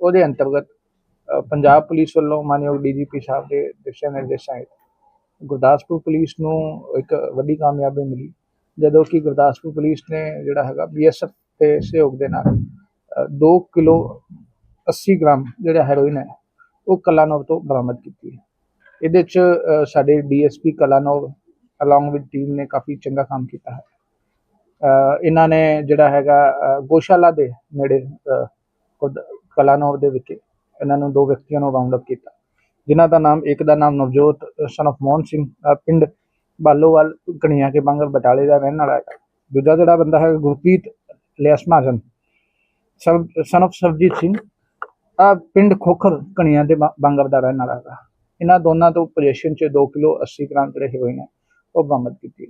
ਉਹਦੇ ਅੰਤਰਗਤ ਪੰਜਾਬ ਪੁਲਿਸ ਵੱਲੋਂ ਮਾਨਯੋਗ ਡੀਜੀਪੀ ਸਾਹਿਬ ਦੇ ਦਿਸ਼ਾ ਨਿਰਦੇਸ਼ਾਂ ਹੇਠ ਗੁਰਦਾਸਪੁਰ ਪੁਲਿਸ ਨੂੰ ਇੱਕ ਵੱਡੀ ਕਾਮਯਾਬੀ ਮਿਲੀ ਜਦੋਂ ਕਿ ਗੁਰਦਾਸਪੁਰ ਪੁਲਿਸ ਨੇ ਜਿਹੜਾ ਹੈਗਾ ਬੀਐਸਐਫ ਦੇ ਸਹਿਯੋਗ ਦੇ ਨਾਲ 2 ਕਿਲੋ 80 ਗ੍ਰਾਮ ਜਿਹੜਾ ਹੈਰੋਇਨ ਹੈ ਉਹ ਕਲਾਨੌਰ ਤੋਂ ਬਰਾਮਦ ਕੀਤੀ ਹੈ। ਇਹਦੇ ਚ ਅ, ਸਾਡੇ DSP Kalanaur along with team ਨੇ ਕਾਫੀ ਚੰਗਾ ਕੰਮ ਕੀਤਾ ਹੈ। ਇਹਨਾਂ ਨੇ ਜਿਹੜਾ ਹੈਗਾ ਅ, ਗੋਸ਼ਾਲਾ ਦੇ ਨੇੜੇ ਕਲਾਨੌਰ ਦੇ ਵਿਖੇ ਇਹਨਾਂ ਨੂੰ ਦੋ ਵਿਅਕਤੀਆਂ ਨੂੰ ਰਾਉਂਡ ਅਪ ਕੀਤਾ ਜਿਨ੍ਹਾਂ ਦਾ ਨਾਮ ਇੱਕ ਦਾ ਨਾਮ ਨਵਜੋਤ ਸਨ of ਮੋਹਨ ਸਿੰਘ ਅ, ਪਿੰਡ ਬਾਲੋਵਾਲ ਕਣੀਆਂ ਕੇ ਬੰਗਲ ਬਟਾਲੇ ਦਾ ਰਹਿਣ ਵਾਲਾ ਹੈ ਦੂਜਾ ਜਿਹੜਾ ਬੰਦਾ ਹੈ ਗੁਰਪ੍ਰੀਤ ਲਿਆਸ ਮਹਾਜਨ ਸਨ of ਸਰਬਜੀਤ ਸਿੰਘ ਆ ਪਿੰਡ ਖੋਖਰ ਕਣੀਆਂ ਦੇ ਬ- ਦਾ ਰਹਿਣ ਵਾਲਾ ਹੈ ਇਹਨਾਂ ਦੋਨਾਂ ਤੋਂ ਪੋਜੀਸ਼ਨ 'ਚ 2 ਕਿਲੋ 80 ਗ੍ਰਾਮ ਜਿਹੜੇ ਹੈਰੋਇਨ ਹੈ ਉਹ ਬਰਾਮਦ ਕੀਤੀ।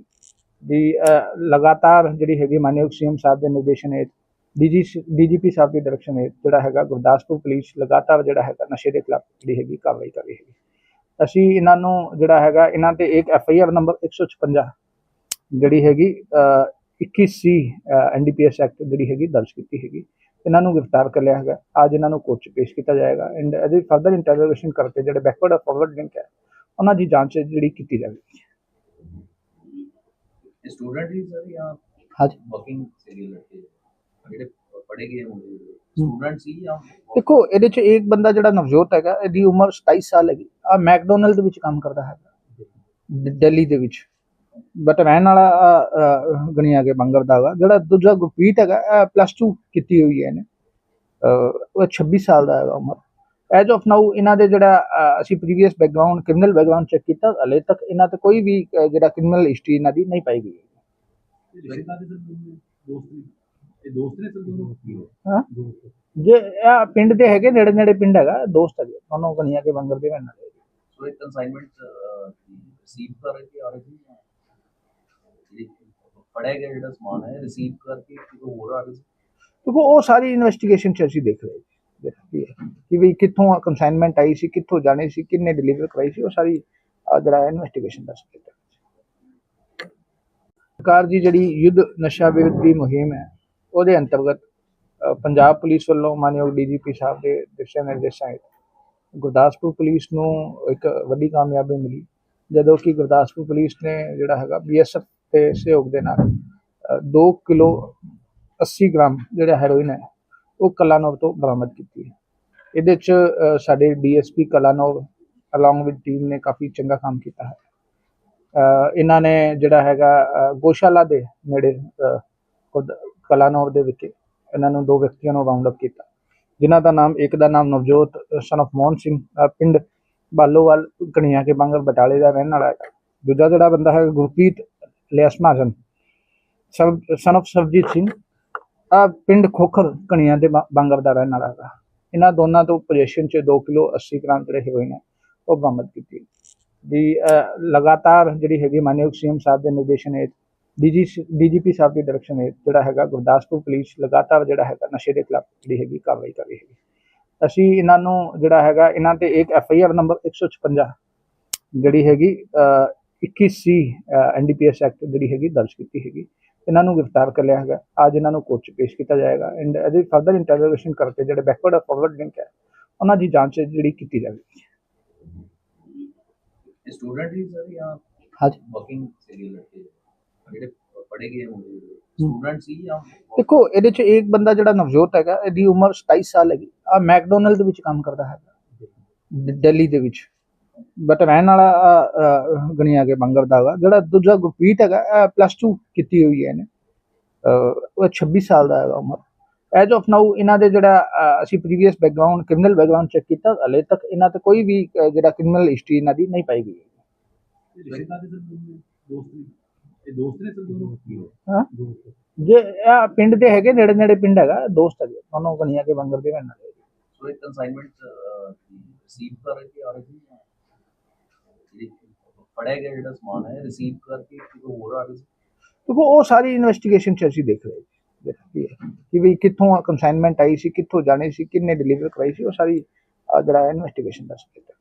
ਦੀ ਲਗਾਤਾਰ ਜਿਹੜੀ ਹੈਗੀ ਮਾਨਯੋਗ ਸੀਐਮ ਸਾਹਿਬ ਦੇ ਨਿਰਦੇਸ਼ਨ ਹੇਠ ਡੀਜੀ ਸਾਹਿਬ ਦੀ ਡਾਇਰੈਕਸ਼ਨ ਹੈ ਜਿਹੜਾ ਹੈਗਾ ਗੁਰਦਾਸਪੁਰ ਪੁਲਿਸ ਲਗਾਤਾਰ ਜਿਹੜਾ ਹੈਗਾ ਨਸ਼ੇ ਦੇ ਖਿਲਾਫ ਜਿਹੜੀ ਹੈਗੀ ਕਾਰਵਾਈ ਕਰ ਰਹੀ ਹੈਗੀ। ਅਸੀਂ ਇਹਨਾਂ ਨੂੰ ਜਿਹੜਾ ਹੈਗਾ ਇਹਨਾਂ ਤੇ ਇੱਕ ਐਫ ਆਈ ਆਰ ਨੰਬਰ 156 ਜਿਹੜੀ ਹੈਗੀ 21 ਸੀ ਐਨਡੀਪੀਐਸ ਐਕਟ ਜਿਹੜੀ ਹੈਗੀ ਦਰਜ ਕੀਤੀ ਹੈਗੀ। ਇਹਨਾਂ ਨੂੰ ਗ੍ਰਿਫਤਾਰ ਕਰ ਲਿਆ ਹੈਗਾ। ਅੱਜ ਇਹਨਾਂ ਨੂੰ ਕੋਰਟ 'ਚ ਪੇਸ਼ ਕੀਤਾ ਜਾਏਗਾ। ਐਂਡ ਇਹਦੀ ਫਰਦਰ ਇੰਟਰੋਗੇਸ਼ਨ ਕਰਕੇ ਜਿਹੜੇ ਬੈਕਵਰਡ ਔਰ ਫਾਰਵਰਡ ਲਿੰਕ ਹੈ ਉਹਨਾਂ ਦੀ ਜਾਂਚ ਜਿਹੜੀ ਕੀਤੀ ਜਾਵੇਗੀ। ਸਟੂਡੈਂਟ ਵੀ ਸਰ ਜਾਂ ਹਾਂਜੀ। ਵਰਕਿੰਗ ਸੀਰੀਅਲ ਰੱਖੇ ਜਿਹੜੇ ਪੜ੍ਹੇ ਗਏ ਹੋਣਗੇ ਸਟੂਡੈਂਟ ਸੀ ਜਾਂ ਦੇਖੋ ਇਹਦੇ 'ਚ ਇੱਕ ਬੰਦਾ ਜਿਹੜਾ ਨਵਜੋਤ ਹੈਗਾ ਇਹਦੀ ਉਮਰ 27 ਸਾਲ ਹੈਗੀ। ਆ ਮੈਕਡੋਨਲਡ ਦੇ ਵਿੱਚ ਕੰਮ ਕਰਦਾ ਹੈਗਾ। ਦਿੱਲੀ ਦੇ ਵਿੱਚ। ਬਟ ਰਹਿਣ ਵਾਲਾ ਗਣਿਆ ਕੇ ਬੰਗਰ ਦਾ ਹੈਗਾ। ਜਿਹੜਾ ਦੂਜਾ ਗੁਰਪ੍ਰੀਤ ਹੈਗਾ ਪਲੱਸ 2 ਕੀਤੀ ਹੋਈ ਹੈ ਇਹਨੇ। ਉਹ 26 ਸਾਲ ਦਾ ਹੈਗਾ ਉਮਰ। ਐਜ ਆਫ ਨਾਊ ਇਹਨਾਂ ਦੇ ਜਿਹੜਾ ਅਸੀਂ previous background criminal background check ਕੀਤਾ ਹਲੇ ਤੱਕ ਇਹਨਾਂ ਤੇ ਕੋਈ ਵੀ ਜਿਹੜਾ ਕ੍ਰਿਮੀਨਲ ਹਿਸਟਰੀ ਇਹਨਾਂ ਦੀ ਨਹੀਂ ਪਾਈ ਗਈ। ਹੈ ਦੋਸਤ ਨੇ ਹਾਂ। ਜੇ ਇਹ ਪਿੰਡ ਦੇ ਹੈਗੇ ਨੇੜੇ ਨੇੜੇ ਪਿੰਡ ਹੈਗਾ ਦੋਸਤ ਹੈਗੇ ਦੋਨੋਂ ਗਣੀਆਂ ਕੇ ਬੰਗਰ ਦੇ ਹੈਗੇ। ਸੋ ਇੱਕ ਕਨਸਾਈਨਮੈਂਟ ਰਿਸੀਵ ਕਰ ਰਹੇ ਕਿ ਆ ਰਹੇ ਸੀ ਜਿਹੜੀ ਪੜਿਆ ਗਿਆ ਜਿਹੜਾ ਸਮਾਨ ਹੈ ਰਿਸੀਵ ਕਰਕੇ ਕਿਤੇ ਹੋਰ ਆ ਰਹੇ ਸੀ? ਕਿਉਂਕਿ ਉਹ ਸਾਰੀ ਇਨਵੈਸਟੀਗੇਸ਼ਨ ਚ ਅਸੀਂ ਦੇਖ ਰਹੇ ਦੇਖ ਕੀ ਹੈ ਕਿ ਵੀ ਕਿੱਥੋਂ ਕੰਸਾਈਨਮੈਂਟ ਆਈ ਸੀ ਕਿੱਥੋਂ ਜਾਣੀ ਸੀ ਕਿੰਨੇ ਡਿਲੀਵਰ ਕਰਾਈ ਸੀ ਉਹ ਸਾਰੀ ਜਿਹੜਾ ਇਨਵੈਸਟੀਗੇਸ਼ਨ ਦਾ ਸਬਜੈਕਟ ਸਰਕਾਰ ਦੀ ਜਿਹੜੀ ਯੁੱਧ ਨਸ਼ਾ ਵਿਰੁੱਧ ਮੁਹਿੰਮ ਹੈ ਉਹਦੇ ਅੰਤਰਗਤ ਪੰਜਾਬ ਪੁਲਿਸ ਵੱਲੋਂ ਮਾਨਯੋਗ ਡੀਜੀਪੀ ਸਾਹਿਬ ਦੇ ਦਿਸ਼ਾ ਨਿਰਦੇਸ਼ਾਂ ਹੇਠ ਗੁਰਦਾਸਪੁਰ ਪੁਲਿਸ ਨੂੰ ਇੱਕ ਵੱਡੀ ਕਾਮਯਾਬੀ ਮਿਲੀ। ਜਦੋਂ ਕਿ ਗੁਰਦਾਸਪੁਰ ਪੁਲਿਸ ਨੇ ਜਿਹੜਾ ਹੈਗਾ ਬੀਐਸਐਫ ਦੇ ਸਹਿਯੋਗ ਦੇ ਨਾਲ 2 ਕਿਲੋ 80 ਗ੍ਰਾਮ ਜਿਹੜਾ ਹੈਰੋਇਨ ਹੈ ਉਹ ਕਲਾਨੌਰ ਤੋਂ ਬਰਾਮਦ ਕੀਤੀ ਹੈ। ਇਹਦੇ ਚ ਅ, ਸਾਡੇ DSP Kalanaur along with team ਨੇ ਕਾਫੀ ਚੰਗਾ ਕੰਮ ਕੀਤਾ ਹੈ। ਇਹਨਾਂ ਨੇ ਜਿਹੜਾ ਹੈਗਾ ਅ, ਗੋਸ਼ਾਲਾ ਦੇ ਨੇੜੇ ਕਲਾਨੌਰ ਦੇ ਵਿੱਚ ਇਹਨਾਂ ਨੂੰ ਦੋ ਵਿਅਕਤੀਆਂ ਨੂੰ ਰਾਉਂਡ ਅਪ ਕੀਤਾ ਜਿਨ੍ਹਾਂ ਦਾ ਨਾਮ ਇੱਕ ਦਾ ਨਾਮ ਨਵਜੋਤ ਸਨ of ਮੋਹਨ ਸਿੰਘ ਪਿੰਡ ਬਾਲੋਵਾਲ ਕਣੀਆਂ ਕੇ ਬੰਗਲ ਬਟਾਲੇ ਦਾ ਰਹਿਣ ਵਾਲਾ ਹੈ ਦੂਜਾ ਜਿਹੜਾ ਬੰਦਾ ਹੈ ਗੁਰਪ੍ਰੀਤ ਲਿਆਸ ਮਹਾਜਨ ਸਨ of ਸਰਬਜੀਤ ਸਿੰਘ ਆ ਪਿੰਡ ਖੋਖਰ ਕਣੀਆਂ ਦੇ ਬ- ਦਾ ਰਹਿਣ ਵਾਲਾ ਹੈਗਾ। ਇਹਨਾਂ ਦੋਨਾਂ ਤੋਂ ਪੋਜੀਸ਼ਨ 'ਚ 2 ਕਿਲੋ 80 ਗ੍ਰਾਮ ਜਿਹੜੇ ਹੈਰੋਇਨ ਹੈ ਉਹ ਬਰਾਮਦ ਕੀਤੀ। ਦੀ ਅ, ਲਗਾਤਾਰ ਜਿਹੜੀ ਹੈਗੀ ਮਾਨਯੋਗ ਸੀਐਮ ਸਾਹਿਬ ਦੇ ਨਿਰਦੇਸ਼ਨ ਹੇਠ ਡੀਜੀ ਡੀਜੀਪੀ ਸਾਹਿਬ ਦੀ ਡਾਇਰੈਕਸ਼ਨ ਹੈ ਜਿਹੜਾ ਹੈਗਾ ਗੁਰਦਾਸਪੁਰ ਪੁਲਿਸ ਲਗਾਤਾਰ ਜਿਹੜਾ ਹੈਗਾ ਨਸ਼ੇ ਦੇ ਖਿਲਾਫ ਜਿਹੜੀ ਹੈਗੀ ਕਾਰਵਾਈ ਕਰ ਰਹੀ ਹੈਗੀ। ਅਸੀਂ ਇਹਨਾਂ ਨੂੰ ਜਿਹੜਾ ਹੈਗਾ ਇਹਨਾਂ ਤੇ ਇੱਕ ਐਫ ਆਈ ਆਰ ਨੰਬਰ 156 ਜਿਹੜੀ ਹੈਗੀ 21 ਸੀ ਐਨਡੀਪੀਐਸ ਐਕਟ ਜਿਹੜੀ ਹੈਗੀ ਦਰਜ ਕੀਤੀ ਹੈਗੀ। ਇਹਨਾਂ ਨੂੰ ਗ੍ਰਿਫਤਾਰ ਕਰ ਲਿਆ ਹੈਗਾ। ਅੱਜ ਇਹਨਾਂ ਨੂੰ ਕੋਰਟ 'ਚ ਪੇਸ਼ ਕੀਤਾ ਜਾਏਗਾ। ਐਂਡ ਇਹਦੀ ਫਰਦਰ ਇੰਟਰੋਗੇਸ਼ਨ ਕਰਕੇ ਜਿਹੜੇ ਬੈਕਵਰਡ ਔਰ ਫਾਰਵਰਡ ਲਿੰਕ ਹੈ ਉਹਨਾਂ ਦੀ ਜਾਂਚ ਜਿਹੜੀ ਕੀਤੀ ਜਾਵੇਗੀ। ਸਟੂਡੈਂਟ ਵੀ ਸਰ ਜਾਂ ਹਾਂਜੀ। ਵਰਕਿੰਗ ਸੀਰੀਅਲ ਰੱਖੇ ਜਿਹੜੇ ਪੜ੍ਹੇ ਗਏ ਹੋਣਗੇ ਸਟੂਡੈਂਟ ਸੀ ਜਾਂ ਦੇਖੋ ਇਹਦੇ 'ਚ ਇੱਕ ਬੰਦਾ ਜਿਹੜਾ ਨਵਜੋਤ ਹੈਗਾ ਇਹਦੀ ਉਮਰ 27 ਸਾਲ ਹੈਗੀ। ਆ ਮੈਕਡੋਨਲਡ ਦੇ ਵਿੱਚ ਕੰਮ ਕਰਦਾ ਹੈਗਾ। ਦਿੱਲੀ ਦੇ ਵਿੱਚ। ਬਟ ਰਹਿਣ ਵਾਲਾ ਗਣਿਆ ਕੇ ਬੰਗਰ ਦਾ ਹੈਗਾ। ਜਿਹੜਾ ਦੂਜਾ ਗੁਰਪ੍ਰੀਤ ਹੈਗਾ ਪਲੱਸ 2 ਕੀਤੀ ਹੋਈ ਹੈ ਇਹਨੇ। ਉਹ 26 ਸਾਲ ਦਾ ਹੈਗਾ ਉਮਰ। ਐਜ ਆਫ ਨਾਊ ਇਹਨਾਂ ਦੇ ਜਿਹੜਾ ਅਸੀਂ previous background criminal background check ਕੀਤਾ ਹਲੇ ਤੱਕ ਇਹਨਾਂ ਤੇ ਕੋਈ ਵੀ ਜਿਹੜਾ ਕ੍ਰਿਮੀਨਲ ਹਿਸਟਰੀ ਇਹਨਾਂ ਦੀ ਨਹੀਂ ਪਾਈ ਗਈ। ਹੈ? ਇਹ ਦੋਸਤ ਨੇ ਸਰ ਦੋਨੋਂ ਹਾਂ? ਜੇ ਇਹ ਪਿੰਡ ਦੇ ਹੈਗੇ ਨੇੜੇ ਨੇੜੇ ਪਿੰਡ ਹੈਗਾ ਦੋਸਤ ਹੈਗੇ ਦੋਨੋਂ ਗਣੀਆਂ ਕੇ ਬੰਗਰ ਦੇ ਵਾਲੇ ਹੈਗੇ। ਸੋ ਇੱਕ ਕਨਸਾਈਨਮੈਂਟ ਰਿਸੀਵ ਕਰ ਰਹੇ ਕਿ ਆ ਰਹੇ ਸੀ? ਜਿਹੜੀ ਪੜਿਆ ਗਿਆ ਜਿਹੜਾ ਸਮਾਨ ਹੈ ਰਿਸੀਵ ਕਰਕੇ ਕਿਤੇ ਹੋਰ ਆ ਰਹੇ ਸੀ? ਕਿਉਂਕਿ ਉਹ ਸਾਰੀ ਇਨਵੈਸਟੀਗੇਸ਼ਨ ਚ ਅਸੀਂ ਦੇਖ ਰਹੇ ਦੇਖ ਕੀ ਹੈ ਕਿ ਵੀ ਕਿੱਥੋਂ ਕੰਸਾਈਨਮੈਂਟ ਆਈ ਸੀ ਕਿੱਥੋਂ ਜਾਣੀ ਸੀ ਕਿੰਨੇ ਡਿਲੀਵਰ ਕਰਾਈ ਸੀ ਉਹ ਸਾਰੀ ਜਿਹੜਾ ਇਨਵੈਸਟੀਗੇਸ਼ਨ ਦਾ ਸਬਜੈਕਟ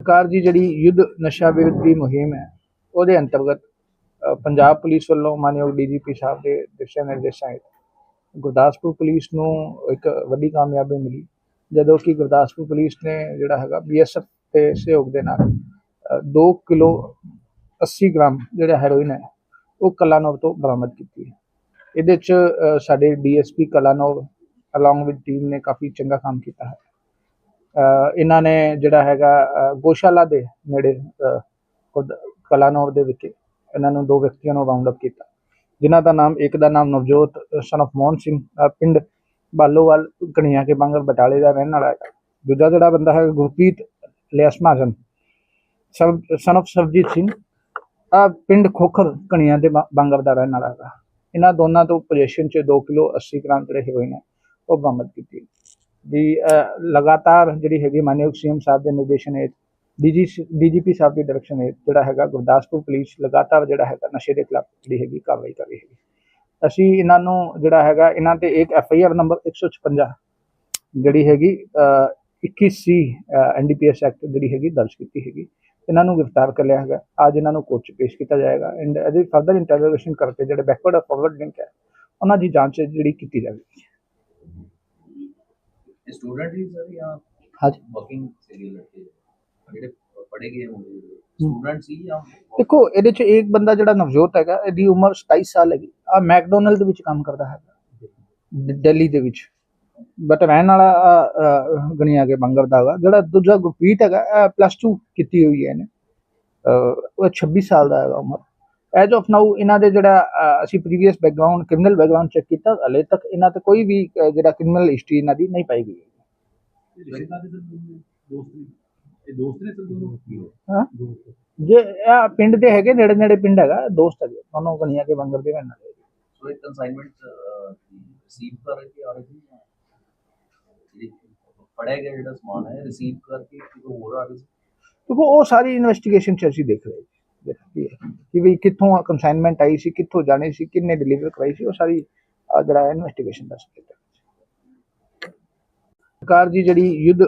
ਸਰਕਾਰ ਦੀ ਜਿਹੜੀ ਯੁੱਧ ਨਸ਼ਾ ਵਿਰੁੱਧ ਦੀ ਮੁਹਿੰਮ ਹੈ ਉਹਦੇ ਅੰਤਰਗਤ ਪੰਜਾਬ ਪੁਲਿਸ ਵੱਲੋਂ ਮਾਨਯੋਗ ਡੀਜੀਪੀ ਸਾਹਿਬ ਦੇ ਦਿਸ਼ਾ ਨਿਰਦੇਸ਼ਾਂ ਹੇਠ ਗੁਰਦਾਸਪੁਰ ਪੁਲਿਸ ਨੂੰ ਇੱਕ ਵੱਡੀ ਕਾਮਯਾਬੀ ਮਿਲੀ। ਜਦੋਂ ਕਿ ਗੁਰਦਾਸਪੁਰ ਪੁਲਿਸ ਨੇ ਜਿਹੜਾ ਹੈਗਾ ਬੀਐਸਐਫ ਦੇ ਸਹਿਯੋਗ ਦੇ ਨਾਲ 2 ਕਿਲੋ 80 ਗ੍ਰਾਮ ਜਿਹੜਾ ਹੈਰੋਇਨ ਹੈ ਉਹ ਕਲਾਨੋਵ ਤੋਂ ਬਰਾਮਦ ਕੀਤੀ ਹੈ। ਇਹਦੇ ਚ ਅ, ਸਾਡੇ DSP Kalanaur along with team ਨੇ ਕਾਫੀ ਚੰਗਾ ਕੰਮ ਕੀਤਾ ਹੈ। ਇਹਨਾਂ ਨੇ ਜਿਹੜਾ ਹੈਗਾ ਗੋਸ਼ਾਲਾ ਦੇ ਨੇੜੇ ਕਲਾਨੌਰ ਦੇ ਵਿਖੇ ਇਹਨਾਂ ਨੂੰ ਦੋ ਵਿਅਕਤੀਆਂ ਨੂੰ ਰਾਉਂਡ ਅਪ ਕੀਤਾ ਜਿਨ੍ਹਾਂ ਦਾ ਨਾਮ ਇੱਕ ਦਾ ਨਾਮ ਨਵਜੋਤ ਸਨ of ਮੋਹਨ ਸਿੰਘ ਪਿੰਡ ਬਾਲੋਵਾਲ ਕਣੀਆਂ ਕੇ ਬੰਗਰ ਬਟਾਲੇ ਦਾ ਰਹਿਣ ਵਾਲਾ ਹੈ ਦੂਜਾ ਜਿਹੜਾ ਬੰਦਾ ਹੈ ਗੁਰਪ੍ਰੀਤ ਲਿਆਸ ਮਹਾਜਨ ਸਬ ਸਨ of ਸਰਜੀਤ ਸਿੰਘ ਆ ਪਿੰਡ ਖੋਖਰ ਕਣੀਆਂ ਦੇ ਬਾ- ਬਾਂਗਰ ਦਾ ਰਹਿਣ ਵਾਲਾ ਹੈਗਾ। ਇਹਨਾਂ ਦੋਨਾਂ ਤੋਂ ਪੋਜੀਸ਼ਨ 'ਚ 2 ਕਿਲੋ 80 ਗ੍ਰਾਮ ਜਿਹੜੇ ਹੈਰੋਇਨ ਹੈ ਉਹ ਬਰਾਮਦ ਕੀਤੀ। ਦੀ ਅ, ਲਗਾਤਾਰ ਜਿਹੜੀ ਹੈਗੀ ਮਾਨਯੋਗ ਸੀਐਮ ਸਾਹਿਬ ਦੇ ਨਿਰਦੇਸ਼ਨ ਹੇਠ ਡੀਜੀਪੀ ਸਾਹਿਬ ਦੀ ਡਾਇਰੈਕਸ਼ਨ ਹੈ ਜਿਹੜਾ ਹੈਗਾ ਗੁਰਦਾਸਪੁਰ ਪੁਲਿਸ ਲਗਾਤਾਰ ਜਿਹੜਾ ਹੈਗਾ ਨਸ਼ੇ ਦੇ ਖਿਲਾਫ ਜਿਹੜੀ ਹੈਗੀ ਕਾਰਵਾਈ ਕਰ ਰਹੀ ਹੈਗੀ। ਅਸੀਂ ਇਹਨਾਂ ਨੂੰ ਜਿਹੜਾ ਹੈਗਾ ਇਹਨਾਂ ਤੇ ਇੱਕ ਐਫ ਆਈ ਆਰ ਨੰਬਰ 156 ਜਿਹੜੀ ਹੈਗੀ 21 ਸੀ ਐਨਡੀਪੀਐਸ ਐਕਟ ਜਿਹੜੀ ਹੈਗੀ ਦਰਜ ਕੀਤੀ ਹੈਗੀ। ਇਹਨਾਂ ਨੂੰ ਗ੍ਰਿਫਤਾਰ ਕਰ ਲਿਆ ਹੈਗਾ। ਅੱਜ ਇਹਨਾਂ ਨੂੰ ਕੋਰਟ 'ਚ ਪੇਸ਼ ਕੀਤਾ ਜਾਏਗਾ। ਐਂਡ ਇਹਦੀ ਫਰਦਰ ਇੰਟਰੋਗੇਸ਼ਨ ਕਰਕੇ ਜਿਹੜੇ ਬੈਕਵਰਡ ਔਰ ਫਾਰਵਰਡ ਲਿੰਕ ਹੈ ਉਹਨਾਂ ਦੀ ਜਾਂਚ ਜਿਹੜੀ ਕੀਤੀ ਜਾਵੇਗੀ। ਸਟੂਡੈਂਟ ਵੀ ਸਰ ਜਾਂ ਹਾਂਜੀ। ਵਰਕਿੰਗ ਸੀਰੀਅਲ ਰੱਖੇ ਜਿਹੜੇ ਪੜੇ ਗਏ ਹੋਣਗੇ ਸਟੂਡੈਂਟਸ ਹੀ ਜਾਂ ਦੇਖੋ ਇਹਦੇ 'ਚ ਇੱਕ ਬੰਦਾ ਜਿਹੜਾ ਨਵਜੋਤ ਹੈਗਾ ਇਹਦੀ ਉਮਰ 27 ਸਾਲ ਹੈਗੀ। ਆ ਮੈਕਡੋਨਲਡ ਦੇ ਵਿੱਚ ਕੰਮ ਕਰਦਾ ਹੈਗਾ। ਦਿੱਲੀ ਦੇ ਵਿੱਚ। ਬਟ ਰਹਿਣ ਵਾਲਾ ਗਣਿਆ ਕੇ ਬੰਗਰ ਦਾ ਹੈਗਾ। ਜਿਹੜਾ ਦੂਜਾ ਗੁਰਪ੍ਰੀਤ ਹੈਗਾ ਪਲੱਸ 2 ਕੀਤੀ ਹੋਈ ਹੈ ਇਹਨੇ। ਉਹ 26 ਸਾਲ ਦਾ ਹੈਗਾ ਉਮਰ। ਐਜ ਆਫ ਨਾਊ ਇਹਨਾਂ ਦੇ ਜਿਹੜਾ ਅਸੀਂ previous background criminal background check ਕੀਤਾ ਹਲੇ ਤੱਕ ਇਹਨਾਂ ਤੇ ਕੋਈ ਵੀ ਜਿਹੜਾ ਕ੍ਰਿਮੀਨਲ ਹਿਸਟਰੀ ਇਹਨਾਂ ਦੀ ਨਹੀਂ ਪਾਈ ਗਈ। ਨੇ ਇਹ ਦੋਸਤ ਨੇ ਦੋਨੋਂ ਹਾਂ। ਜੇ ਇਹ ਪਿੰਡ ਦੇ ਹੈਗੇ ਨੇੜੇ ਨੇੜੇ ਪਿੰਡ ਹੈਗਾ ਦੋਸਤ ਹੈਗੇ। ਦੋਨੋਂ ਗਣੀਆਂ ਕੇ ਬੰਗਰ ਦੇ ਰਹਿਣ ਵਾਲੇ ਸੋ ਇੱਕ ਕਨਸਾਈਨਮੈਂਟ ਰਿਸੀਵ ਕਰ ਰਹੇ ਕਿ ਆ ਰਹੇ ਜਿਹੜੀ ਫੜਿਆ ਗਿਆ ਜਿਹੜਾ ਸਮਾਨ ਹੈ ਰਿਸੀਵ ਕਰਕੇ ਕਿਤੋਂ ਹੋਰ ਆ ਰਹੀ ਕਿਉਂਕਿ ਉਹ ਸਾਰੀ ਇਨਵੈਸਟੀਗੇਸ਼ਨ ਚ ਅਸੀਂ ਦੇਖ ਰਹੇ ਸੀ ਦੇਖ ਕੀ ਹੈ ਕਿ ਵੀ ਕਿੱਥੋਂ ਕਨਸਾਈਨਮੈਂਟ ਆਈ ਸੀ ਕਿੱਥੋਂ ਜਾਣੀ ਸੀ ਕਿੰਨੇ ਡਿਲੀਵਰ ਕਰਾਈ ਸੀ ਉਹ ਸਾਰੀ ਜਿਹੜਾ ਇਨਵੈਸਟੀਗੇਸ਼ਨ ਦਾ ਸਬਜੈਕਟ ਹੈ। ਸਰਕਾਰ ਦੀ ਜਿਹੜੀ ਯੁੱਧ